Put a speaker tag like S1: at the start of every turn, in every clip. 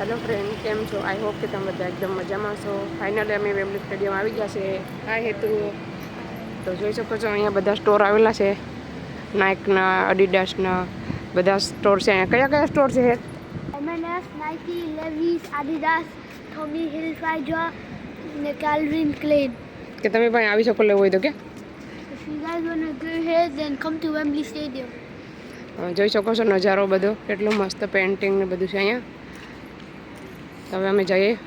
S1: Hello friend કેમ છો? I hope કે તમે બધા એકદમ મજામાં છો. ફાઇનલી અમે વેમલી સ્ટેડિયમ આવી ગયા છે. હાય હેતુ. તો જોઈ શકો છો અહીંયા બધા સ્ટોર આવેલા છે. નાઇકના અડીડાસના બધા સ્ટોર છે. અહીંયા કયા કયા સ્ટોર છે
S2: M&S, Nike, Levi's, Adidas, હિલ Hilfiger, ને કેલ્વિન ક્લેન
S1: કે તમે પણ આવી શકો લેવું હોય તો કે? જોઈ શકો છો નજારો બધો. કેટલો મસ્ત પેન્ટિંગ ને બધું છે અહીંયા. તો હવે અમે જઈએ.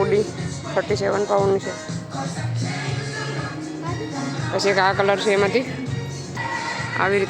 S1: હુડી થર્ટી સેવન પાઉન્ડની છે. પછી એક આ કલર છે એમાંથી. આવી રીતે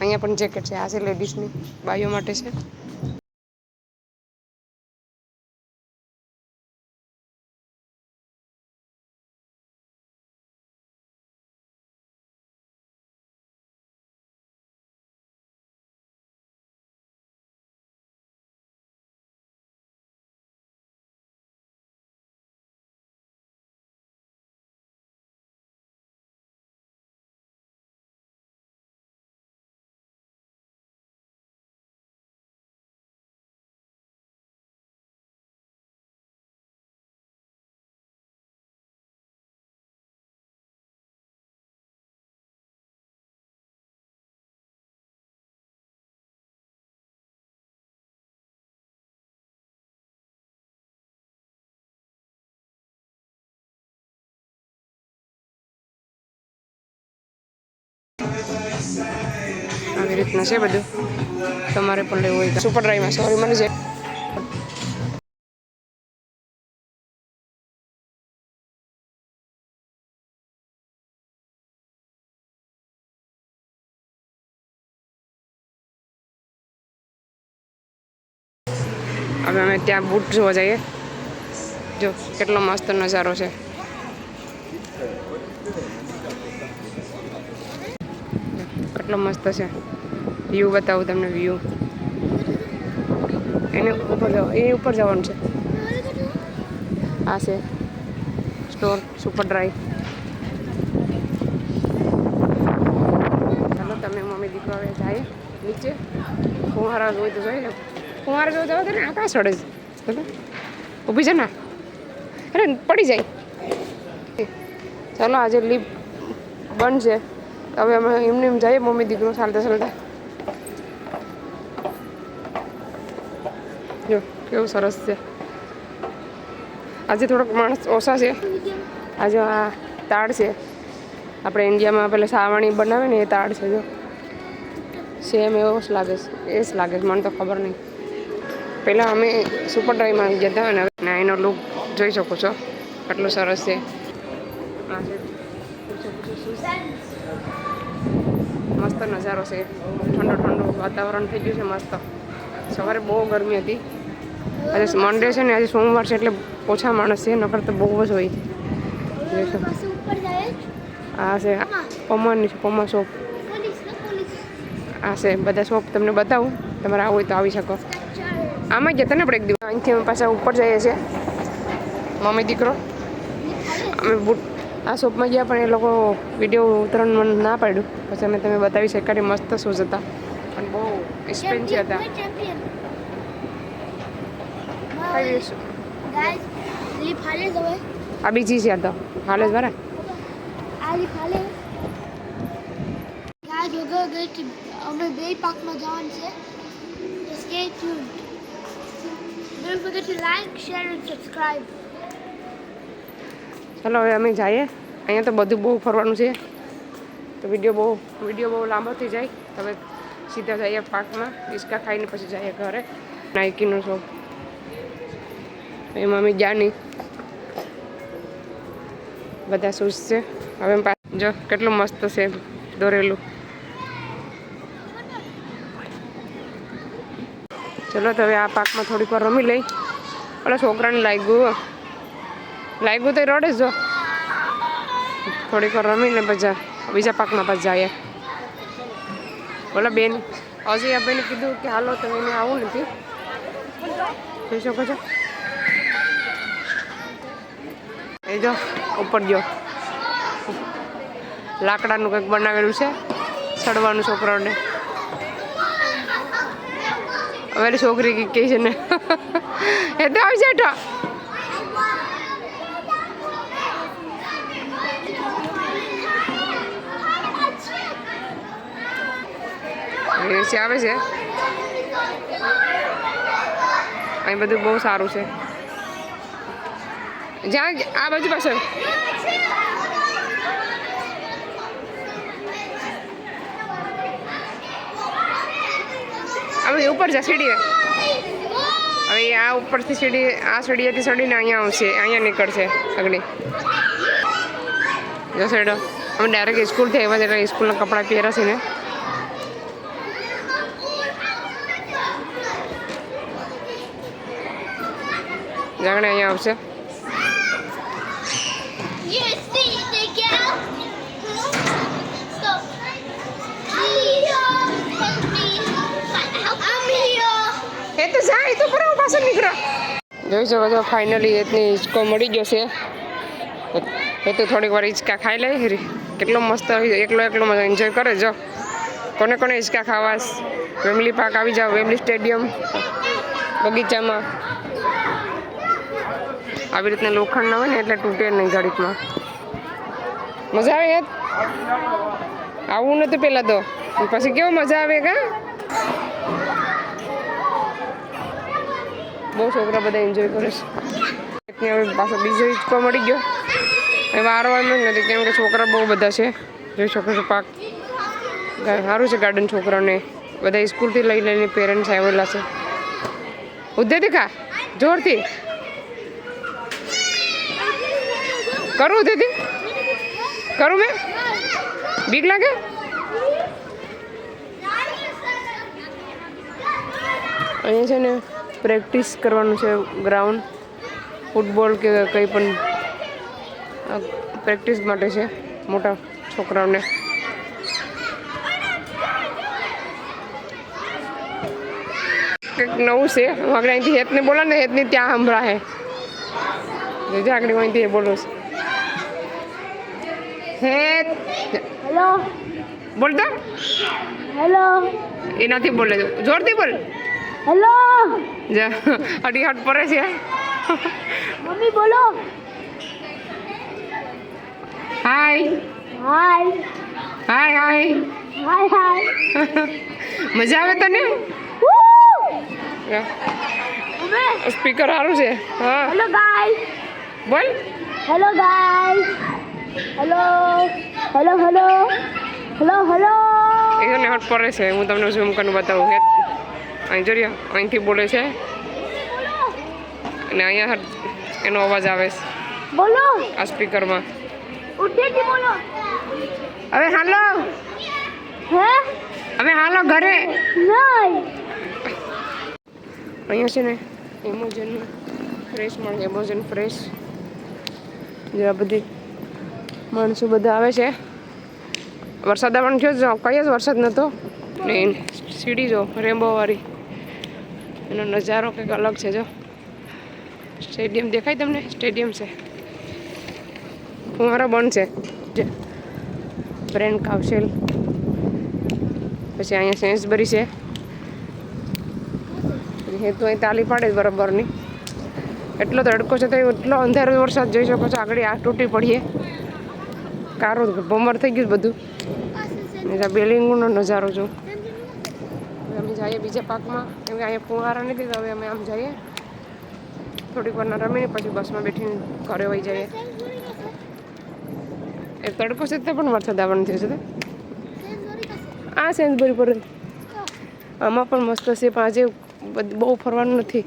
S1: અહીંયા પણ જેકેટ છે. આ છે લેડીઝની બાઈઓ માટે છે. આવી રીતના છે બધું. તમારે પણ લેવું હોય સુપર ડ્રાઈવમાં સોરી મને છે હવે અમે ત્યાં બૂટ જોવા જઈએ. જો, કેટલો મસ્ત નજારો છે. કેટલો મસ્ત છે. વ્યૂ બતાવું તમને વ્યૂ એને ઉપર જવા, એ ઉપર જવાનું છે. આ છે સ્ટોર સુપર ડ્રાઈવ ચાલો તમે મમ્મી દીકરો હવે જાય નીચે. કુંવારા જોઈ તો જોઈ લે. ફુવારા જોઈ જવા તને આકાશ ચડે છે. ઊભી છે ને? અરે, પડી જાય. ચાલો, આજે લીપ બંધ છે. હવે અમે એમને એમ જઈએ, મમ્મી દીકરું ચાલતા ચાલતા. જો, કેવું સરસ છે. આજે થોડોક માણસ ઓછા છે. આજે આ તાડ છે. આપણે ઇન્ડિયામાં પેલા સાવણી બનાવે ને એ તાડ છે, જો. સેમ એવો જ લાગે છે. એ જ લાગે મને તો ખબર નહીં. પહેલાં અમે સુપર ડ્રાઈવમાં ગયા હતા અને હવે એનો લુક જોઈ શકો છો. આટલું સરસ છે. મસ્ત નજારો છે. ઠંડો ઠંડો વાતાવરણ થઈ ગયું છે મસ્ત. સવારે બહુ ગરમી હતી. આજે મંડે છે ને આજે સોમવાર છે એટલે ઓછા માણસ છે નકર તો બહુ જ હોય. આ છે પમાની છે પમા શોપ આ છે બધા શોપ તમને બતાવું તમારે આવું હોય તો આવી શકો. આમાં જતા ને આપણે એક દિવસ. અહીંથી અમે પાછા ઉપર જઈએ છીએ. મમ્મી દીકરો. અમે બુટ આ શોપમાં ગયા પણ એ લોકો વીડિયો ઉતરણ મને ના પાડ્યું. પછી અમે તમે બતાવી શકાય મસ્ત શૂઝ હતા. પણ બહુ એક્સપેન્સિવ હતા. આ બીજી છે તો. હાલ જ બરા.
S2: આ લીપ હાલે ગાઈસ વગર ગઈ છે અમે બે પાર્કમાં જવાનું છે. Like share tuned Don't forget to like, share and subscribe.
S1: ચાલો હવે અમે જઈએ. અહીંયા તો બધું બહુ ફરવાનું છે. તો વીડિયો બહુ વીડિયો બહુ લાંબો થઈ જાય. તમે સીધા જઈએ પાર્કમાં. હિસકા ખાઈને પછી જઈએ ઘરે. નાઇકીનો શોપ. એમાં અમે ગયા નહીં. બધા શૂઝ છે. હવે જો, કેટલું મસ્ત છે દોરેલું. ચલો તો હવે આ પાકમાં થોડીક વાર રમી લઈ. ઓલા છોકરાને લાગ્યું લાગ્યું તો રડે જ થોડીક વાર રમીને બધા બીજા પાકમાં પાછા જાય બોલો બેન, હજી આ બેને કીધું કે હાલો તો એને આવું નથી. જોઈ શકો છો. એ જો, ઉપર જો લાકડાનું કંઈક બનાવેલું છે, ચડવાનું છોકરાઓને. હવે છોકરી કહે છે ને. એ તો આવી એસી આવે છે. અહીં બધું બહુ સારું છે. જ્યાં આ બાજુ પાછળ. હવે ઉપર જા, સીડીએ. હવે આ ઉપરથી સીડી, આ સીડીએથી ચડીને અહીંયા આવશે, અહીંયા નીકળશે સગડી જો સાઈડ. અમે ડાયરેક્ટ સ્કૂલથી આવ્યા છે એટલે સ્કૂલના કપડાં પહેર્યા છે ને. Me. અહીંયા આવશે. એ તો જાય તો બરાબર પાછળ નીકળો. જોઈ શકો છો ફાઇનલી એની હિંચકો મળી ગયો છે. એ તો થોડીક વાર હિંચકા ખાઈ લે હરી. કેટલો મસ્ત એકલો એકલો મજા એન્જોય કરે જો. કોને કોને હિંચકા ખાવા વેમલી પાર્ક આવી જાઓ વેમલી સ્ટેડિયમ. બગીચામાં. આવી રીતના લોખંડ ના હોય ને એટલે તૂટે નહીં ઘડીકમાં મજા આવે યાદ આવું નતું પેલા તો પછી કેવો મજા આવે કા બહુ છોકરા બધા એન્જોય કરે છે. હવે પાછો બીજો હિંચકો મળી ગયો. એ વારવાનું જ નથી કેમ કે છોકરા બહુ બધા છે. જોઈ શકો છો પાક સારું છે ગાર્ડન છોકરાઓને બધા સ્કૂલથી લઈ લઈને પેરેન્ટ્સ આવેલા છે. ઉદ્ધે દેખા જોરથી. કરું દીદી? કરું મેં બીક લાગે? અહીંયા છે ને પ્રેક્ટિસ કરવાનું છે ગ્રાઉન્ડ, ફૂટબોલ કે કંઈ પણ પ્રેક્ટિસ માટે છે મોટા છોકરાઓને. કંઈક નવું છે આગળ અહીંથી હેતને બોલાને હેતને ત્યાં સંભળાશે જોજે આગળ અહીંથી એ બોલો છે. હે
S2: હેલો.
S1: બોલ તો
S2: હેલો.
S1: એ નથી બોલે જોરથી બોલ.
S2: હેલો.
S1: જા અડી હાથ પડે છે.
S2: મમ્મી બોલો.
S1: હાય.
S2: હાય.
S1: હાય હાય.
S2: હાય હાય.
S1: મજા આવે તને? સ્પીકર સારું છે. હા.
S2: હેલો ગાઈસ
S1: બોલ.
S2: Hello guys hello hello hello hello hello
S1: એ ને હટ પડે છે હું તમને ઝૂમ કરીને બતાવું કે અહીં જોઈએ અહીંથી બોલે છે અને અહીંયા હટ એનો અવાજ આવે છે
S2: બોલો
S1: આ સ્પીકરમાં
S2: ઉઠેથી બોલો
S1: હવે હાલો
S2: હે
S1: હવે હાલો ઘરે
S2: નહીં
S1: અહીંયા છે ને એમોજન ફ્રેશ મળે એમોજન ફ્રેશ જરા બધી માણસો બધા આવે છે. વરસાદ પણ થયો જ કઈ જ વરસાદ નહોતો ને સીડી જો રેમ્બોવાળી એનો નજારો કંઈક અલગ છે, જો. સ્ટેડિયમ દેખાય તમને? સ્ટેડિયમ છે. ફુવારો બંધ છે. બ્રેન્ડ કાઉસેલ પછી અહીંયા સેન્સબરી છે. હેતુ અહીં તાલી પાડે બરાબરની. એટલો તડકો છે તો એટલો અંધારો વરસાદ જોઈ શકો છો. આગળ આ તૂટી પડીએ. કારો ભમર થઈ ગયું બધું. આ બિલ્ડિંગનો નજારો જો અમે જઈએ બીજા પાકમાં. કેમ કે અહીંયા ફુવારા નથી હવે અમે આમ જઈએ. થોડીક વાર રમીને પછી બસમાં બેઠીને ઘરે વહી જઈએ. એ તડકો છે તે પણ વરસાદ આવવાનું થયો છે આ સેન્સબરી પર આમાં પણ મસ્ત છે, પણ આજે બહુ ફરવાનું નથી.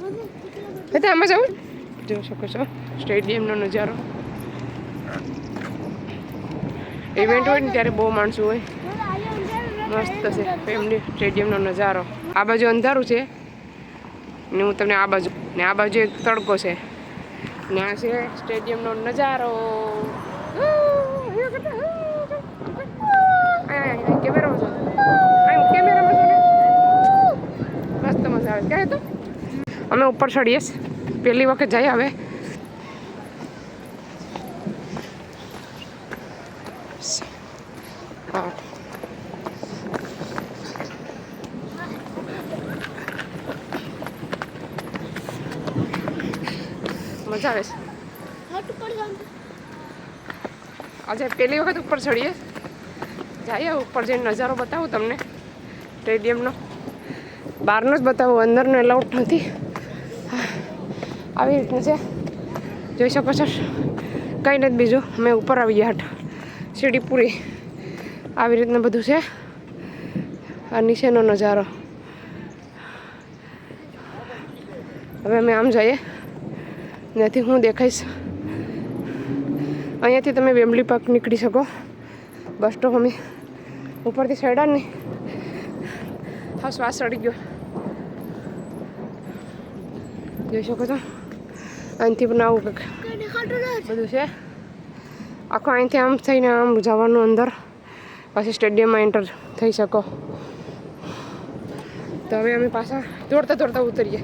S1: એટલે આમાં જવું જોઈ શકો છો, સ્ટેડિયમનો નજારો. ઇવેન્ટ હોય ને ત્યારે બહુ માણસો હોય. મસ્ત છે ફેમિલી સ્ટેડિયમનો નજારો. આ બાજુ અંધારું છે. ને હું તમને આ બાજુ, ને આ બાજુ એક તડકો છે. ને આ છે સ્ટેડિયમનો નજારો. અમે ઉપર ચડીએ પહેલી વખત જઈએ હવે હા મજા આવે છે
S2: હટ પર જાઉં
S1: આજે પહેલી વખત ઉપર ચડીએ. જઈએ ઉપર જઈને નજારો બતાવું તમને. સ્ટેડિયમનો. બહારનો જ બતાવું. અંદરનો એલાઉટ નથી. આવી રીતનું છે. જોઈ શકો છો. કંઈ નથી બીજું. અમે ઉપર આવી ગયા હટ સીડી પૂરી આવી રીતનું બધું છે. આ નીચેનો નજારો. હવે અમે આમ જઈએ. નથી હું દેખાઈશ. અહીંયાથી તમે વેમ્બલી પાર્ક નીકળી શકો. બસ સ્ટોપ અમે ઉપરથી ચડ્યા ને. હા, શ્વાસ અડી ગયો. જોઈ શકો છો? અહીંથી પણ આવું કંઈક બધું છે. આખો અહીંથી આમ થઈને આમ જવાનું અંદર. પછી સ્ટેડિયમમાં એન્ટર થઈ શકો. તો હવે અમે પાછા દોડતા દોડતા ઉતરીએ.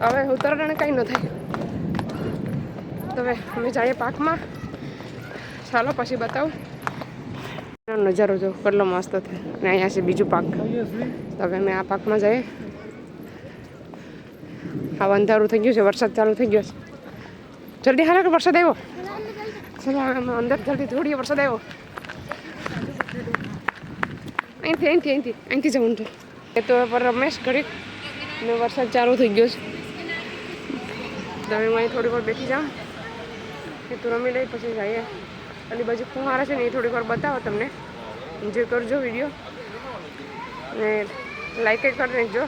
S1: હવે ઉતરવાને કંઈ ન થાય. તો હવે અમે જઈએ પાકમાં. ચાલો, પછી બતાવું. નજારો જો કેટલો મસ્ત થાય અને અહીંયા છે બીજું પાક. તો હવે અમે આ પાકમાં જઈએ. આ અંધારું થઈ ગયું છે, વરસાદ ચાલુ થઈ ગયો છે. જલ્દી હાલો વરસાદ આવ્યો? ચલો અમે અંદર જલ્દી થોડી વરસાદ આવ્યો. અહીંથી અહીંથી અહીંથી અહીંથી જવું છે. એ તો પર રમેશ ઘડીક. ને વરસાદ ચાલુ થઈ ગયો છે. તમે અહીં થોડી વાર બેસી જાઉં. એ તું રમી લઈ પછી જઈએ. અને બાજુ ફુહારા છે ને એ થોડીક વાર બતાવો તમને. એન્જોય કરજો વીડિયો ને લાઈક કરી નાખજો.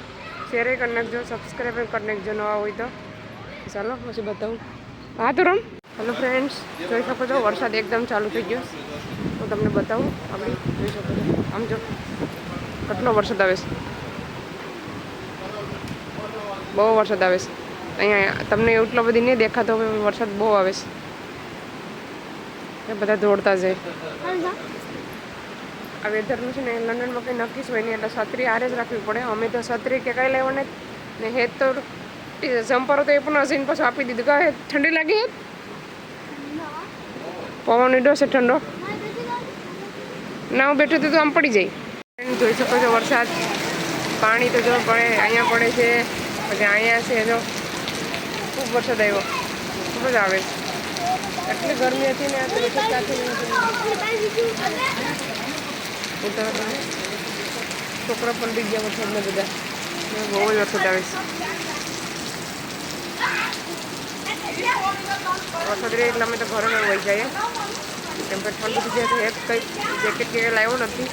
S1: શેર કરી નાખજો. સબસ્ક્રાઈબ કરી નાખજો નવા હોય તો. ચાલો, પછી બતાવું. હા, તો રમ. હેલો ફ્રેન્ડ્સ જોઈ શકો છો, વરસાદ એકદમ ચાલુ થઈ ગયો. હું તમને બતાવું. આપણે જોઈ શકો છો. આમ જો. કેટલો વરસાદ આવે છે. બહુ વરસાદ આવે છે. અહીંયા તમને એટલો બધી નહીં દેખાતો વરસાદ બહુ આવે છે. એ બધા દોડતા જાય. આ વેધરનું છે ને લંડનમાં કંઈ નક્કી જ હોય નહીં એટલે છત્રી આરે જ રાખવી પડે. અમે તો છત્રી કે કંઈ લેવાને ને હેત તો જમ્પરો તો એ પણ હસીને પાછું આપી દીધું. કે ઠંડી લાગી હેત પવન ઈડો છે ઠંડો. ના હું બેઠું તો આમ પડી જાય. જોઈ શકો છો વરસાદ. પાણી તો જો પડે અહીંયા પડે છે. પછી અહીંયા છે જો. ખૂબ વરસાદ આવ્યો. ખૂબ જ આવે છે. એટલી ગરમી હતી ને છોકરા પણ બી ગયા વરસાદને બધા. બહુ જ વરસાદ આવે. છે વરસાદ રહે એટલે અમે તો ઘરે વહી જઈએ. કેમ કે ઠંડુ થઈ જાય એક કંઈ જેકેટ કે લાવ્યો નથી.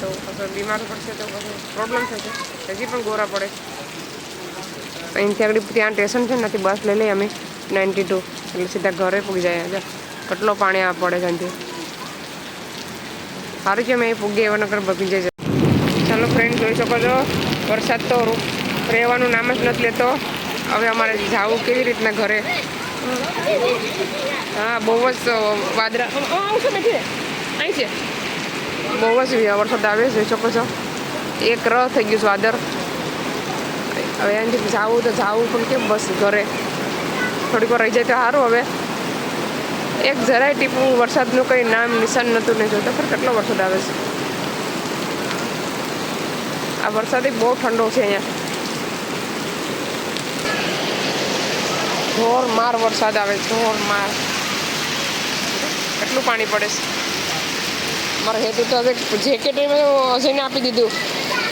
S1: તો પછી બીમાર પડશે તો પછી પ્રોબ્લેમ થશે. હજી પણ ગોરા પડે. અહીંથી આગળ ત્યાં સ્ટેશન છે નથી બસ લઈ લઈએ અમે. Ninety two. એટલે સીધા ઘરે પૂગી જાય. છે કેટલો પાણી આ પડે છે સારું છે મેં પૂગી એવા નગર ભગી જાય ચાલો ફ્રેન્ડ જોઈ શકો છો વરસાદ તો રહેવાનું નામ જ નથી લેતો. હવે અમારે જવું કેવી રીતના ઘરે? હા બહુ જ અહીં છે. બહુ જ વરસાદ આવે જોઈ શકો છો. એક ર થઈ ગયું છે વાદર હવે અહીંથી જવું તો જવું પણ કેમ બસ ઘરે? થોડીક વાર રહી જાય તો સારું હવે એક જરાય ટીપું વરસાદનું કંઈ નામ નિશાન નહોતું ને જોતો, પણ કેટલો વરસાદ આવે છે. આ વરસાદ બહુ ઠંડો છે અહીંયા. જોર માર વરસાદ આવે જોર માર કેટલું પાણી પડે છે. મારા હેતુ તો હવે જેકેટ અજયને આપી દીધું.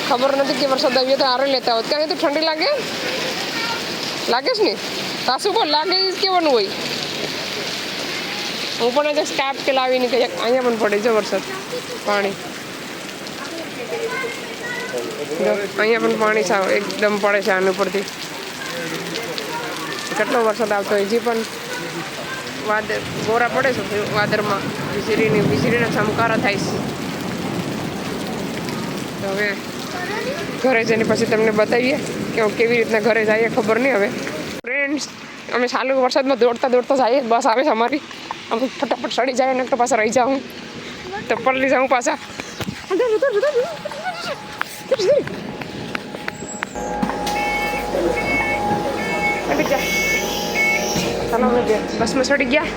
S1: ખબર નથી કે વરસાદ આવ્યો તો હારે લેતા હોત. કારણ તો ઠંડી લાગે. લાગે છે ને? સાસુ પણ લાગે કેવાનું હોય. હું પણ આજે સ્કાર્પ કે લાવીને કે અહીંયા પણ પડે છે વરસાદ. પાણી. અહીંયા પણ પાણી સાવ એકદમ પડે છે આની ઉપરથી. કેટલો વરસાદ આવતો હજી પણ વાદળ, ગોરા પડે છે વાદળમાં. વીજળીની, વીજળીના ચમકારા થાય છે. તો હવે ઘરે જઈને પછી તમને બતાવીએ કે કેવી રીતના ઘરે જઈએ ખબર નહીં હવે. ફ્રેન્ડ્સ અમે ચાલુ વરસાદમાં દોડતા દોડતા જઈએ, બસ આવે છે અમારી. આમ ફટાફટ સડી જાય ને તો પાછા રહી જાઉં. તો પલળી જાઉં પાછા. ચાલો અમે બસમાં ચડી ગયા.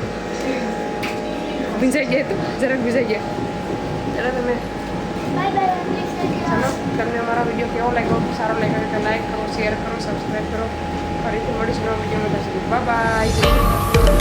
S1: ભીંજાઈ ગયા તો, જરાક ભીંજાઈ ગયા. ચાલો તમે. ચાલો. તમને અમારો વીડિયો કેવો લાગ્યો? સારો લાગ્યો તો લાઈક કરો શેર કરો સબસ્ક્રાઈબ કરો. ફરીથી મળીશું નવા વિડીયોમાં. Bye bye